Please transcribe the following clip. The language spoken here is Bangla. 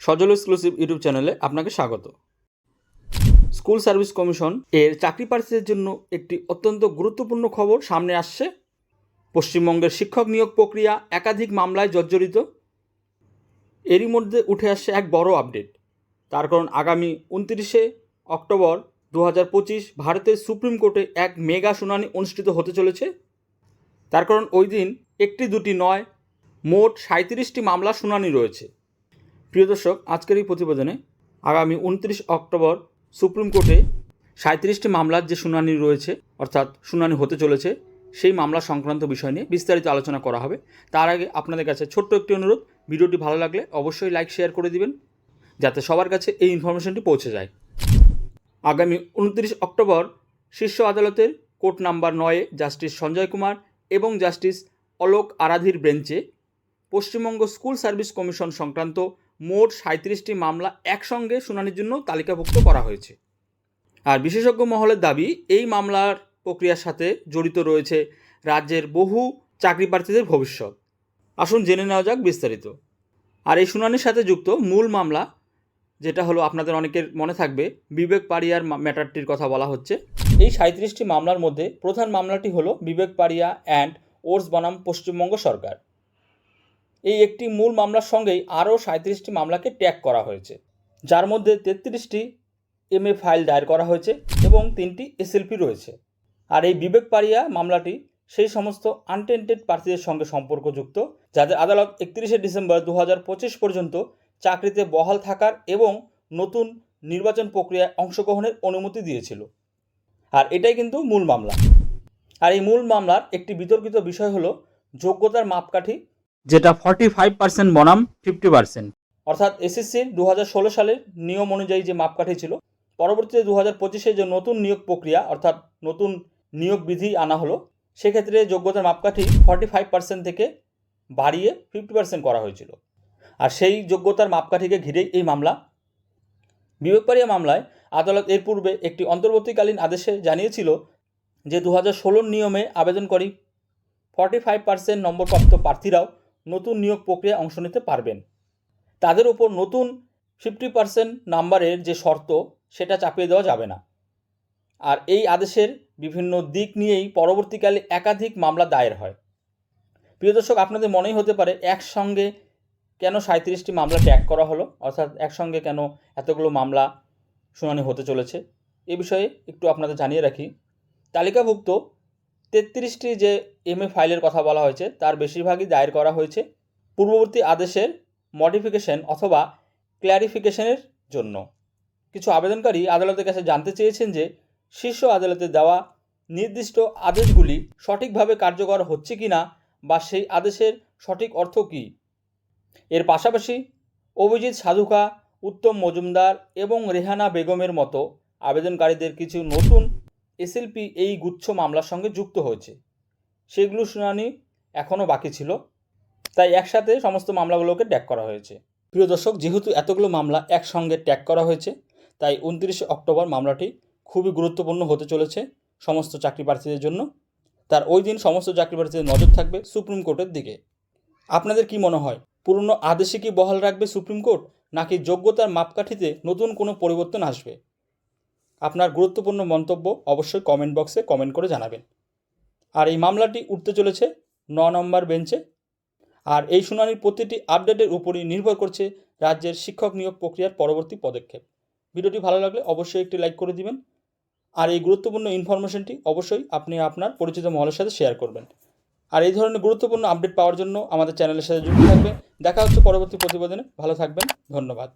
সজল এক্সক্লুসিভ ইউটিউব চ্যানেলে আপনাকে স্বাগত। স্কুল সার্ভিস কমিশন এর চাকরি প্রার্থীদের জন্য একটি অত্যন্ত গুরুত্বপূর্ণ খবর সামনে আসছে। পশ্চিমবঙ্গের শিক্ষক নিয়োগ প্রক্রিয়া একাধিক মামলায় জর্জরিত। এরই মধ্যে উঠে আসছে এক বড় আপডেট তার কারণ আগামী উনত্রিশে অক্টোবর দু হাজার পঁচিশ ভারতের সুপ্রিম কোর্টে এক মেগা শুনানি অনুষ্ঠিত হতে চলেছে। তার কারণ ওই দিন একটি দুটি নয়, মোট সাঁত্রিশটি মামলা শুনানি রয়েছে। প্রিয় দর্শক, আজকের এই প্রতিবেদনে আগামী উনত্রিশ অক্টোবর সুপ্রিম কোর্টে সাঁত্রিশটি মামলার যে শুনানি রয়েছে, অর্থাৎ শুনানি হতে চলেছে, সেই মামলা সংক্রান্ত বিষয় নিয়ে বিস্তারিত আলোচনা করা হবে। তার আগে আপনাদের কাছে ছোট্ট একটি অনুরোধ, ভিডিওটি ভালো লাগলে অবশ্যই লাইক, শেয়ার করে দিবেন, যাতে সবার কাছে এই ইনফরমেশনটি পৌঁছে যায়। আগামী উনত্রিশ অক্টোবর শীর্ষ আদালতের কোর্ট নাম্বার নয়ে, জাস্টিস সঞ্জয় কুমার এবং জাস্টিস অলোক আরাধির বেঞ্চে পশ্চিমবঙ্গ স্কুল সার্ভিস কমিশন সংক্রান্ত মোট সাঁত্রিশটি মামলা একসঙ্গে শুনানির জন্য তালিকাভুক্ত করা হয়েছে। আর বিশেষজ্ঞ মহলের দাবি, এই মামলার প্রক্রিয়ার সাথে জড়িত রয়েছে রাজ্যের বহু চাকরি প্রার্থীদের ভবিষ্যৎ। আসুন জেনে নেওয়া যাক বিস্তারিত। আর এই শুনানির সাথে যুক্ত মূল মামলা, যেটা হলো আপনাদের অনেকের মনে থাকবে, বিবেক পাড়িয়ার ম্যাটারটির কথা বলা হচ্ছে। এই সাঁত্রিশটি মামলার মধ্যে প্রধান মামলাটি হলো বিবেক পাড়িয়া অ্যান্ড ওর্স বনাম পশ্চিমবঙ্গ সরকার। এই একটি মূল মামলার সঙ্গেই আরও সাঁত্রিশটি মামলাকে ট্যাগ করা হয়েছে। যার মধ্যে তেত্রিশটি এম এ ফাইল দায়ের করা হয়েছে এবং তিনটি এসএলপি রয়েছে। আর এই বিবেক পারিয়া মামলাটি সেই সমস্ত আনটেন্টেড প্রার্থীদের সঙ্গে সম্পর্কযুক্ত, যাদের আদালত একত্রিশে ডিসেম্বর দু হাজার পঁচিশ পর্যন্ত চাকরিতে বহাল থাকার এবং নতুন নির্বাচন প্রক্রিয়ায় অংশগ্রহণের অনুমতি দিয়েছিল। আর এটাই কিন্তু মূল মামলা। আর এই মূল মামলার একটি বিতর্কিত বিষয় হলো, যোগ্যতার মাপকাঠি যেটা ফর্টি ফাইভ পার্সেন্ট বনাম ফিফটি পার্সেন্ট অর্থাৎ এসএসসির দু হাজার সালের নিয়ম অনুযায়ী যে মাপকাঠি ছিল, পরবর্তীতে দু হাজার পঁচিশে যে নতুন নিয়োগ প্রক্রিয়া, অর্থাৎ নতুন নিয়োগ বিধি আনা হলো, সেক্ষেত্রে যোগ্যতার মাপকাঠি ফর্টি ফাইভ পার্সেন্ট থেকে বাড়িয়ে ফিফটি পার্সেন্ট করা হয়েছিল। আর সেই যোগ্যতার মাপকাঠিকে ঘিরেই এই মামলা বিবেকপারিয়া মামলায় আদালত এর পূর্বে একটি অন্তর্বর্তীকালীন আদেশে জানিয়েছিল যে দু হাজার ষোলোর নিয়মে আবেদনকারী ফর্টি ফাইভ পার্সেন্ট নম্বরপ্রাপ্ত প্রার্থীরাও নতুন নিয়োগ প্রক্রিয়ায় অংশ নিতে পারবেন। তাদের উপর নতুন ফিফটি পার্সেন্ট নাম্বারের যে শর্ত, সেটা চাপিয়ে দেওয়া যাবে না। আর এই আদেশের বিভিন্ন দিক নিয়েই পরবর্তীকালে একাধিক মামলা দায়ের হয়। প্রিয় দর্শক, আপনাদের মনেই হতে পারে, একসঙ্গে কেন সাঁত্রিশটি মামলা ট্যাগ করা হলো? অর্থাৎ একসঙ্গে কেন এতগুলো মামলা শুনানি হতে চলেছে? এ বিষয়ে একটু আপনাদের জানিয়ে রাখি। তালিকাভুক্ত তেত্রিশটি যে এম এ ফাইলের কথা বলা হয়েছে, তার বেশিরভাগই দায়ের করা হয়েছে পূর্ববর্তী আদেশের মডিফিকেশন অথবা ক্ল্যারিফিকেশনের জন্য। কিছু আবেদনকারী আদালতের কাছে জানতে চেয়েছেন যে, শীর্ষ আদালতে দেওয়া নির্দিষ্ট আদেশগুলি সঠিকভাবে কার্যকর হচ্ছে কি না বা সেই আদেশের সঠিক অর্থ কী? এর পাশাপাশি অভিজিৎ সাধুকা, উত্তম মজুমদার এবং রেহানা বেগমের মতো আবেদনকারীদের কিছু নতুন এসএলপি এই গুচ্ছ মামলার সঙ্গে যুক্ত হয়েছে। সেগুলো শুনানি এখনও বাকি ছিল। তাই একসাথে সমস্ত মামলাগুলোকে ট্যাগ করা হয়েছে। প্রিয় দর্শক, যেহেতু এতগুলো মামলা একসঙ্গে ট্যাগ করা হয়েছে, তাই উনত্রিশে অক্টোবর মামলাটি খুবই গুরুত্বপূর্ণ হতে চলেছে সমস্ত চাকরি প্রার্থীদের জন্য। তার ওই দিন সমস্ত চাকরি প্রার্থীদের নজর থাকবে সুপ্রিম কোর্টের দিকে। আপনাদের কি মনে হয়, পুরনো আদেশে কি বহাল রাখবে সুপ্রিম কোর্ট, নাকি যোগ্যতার মাপকাঠিতে নতুন কোনো পরিবর্তন আসবে? আপনার গুরুত্বপূর্ণ মন্তব্য অবশ্যই কমেন্ট বক্সে কমেন্ট করে জানাবেন। আর এই মামলাটি উঠতে চলেছে ন নম্বর বেঞ্চে। আর এই শুনানির প্রতিটি আপডেটের উপরই নির্ভর করছে রাজ্যের শিক্ষক নিয়োগ প্রক্রিয়ার পরবর্তী পদক্ষেপ। ভিডিওটি ভালো লাগলে অবশ্যই একটি লাইক করে দিবেন। আর এই গুরুত্বপূর্ণ ইনফরমেশনটি অবশ্যই আপনি আপনার পরিচিত মহলের সাথে শেয়ার করবেন। আর এই ধরনের গুরুত্বপূর্ণ আপডেট পাওয়ার জন্য আমাদের চ্যানেলের সাথে যুক্ত থাকবে। দেখা হচ্ছে পরবর্তী প্রতিবেদনে। ভালো থাকবেন। ধন্যবাদ।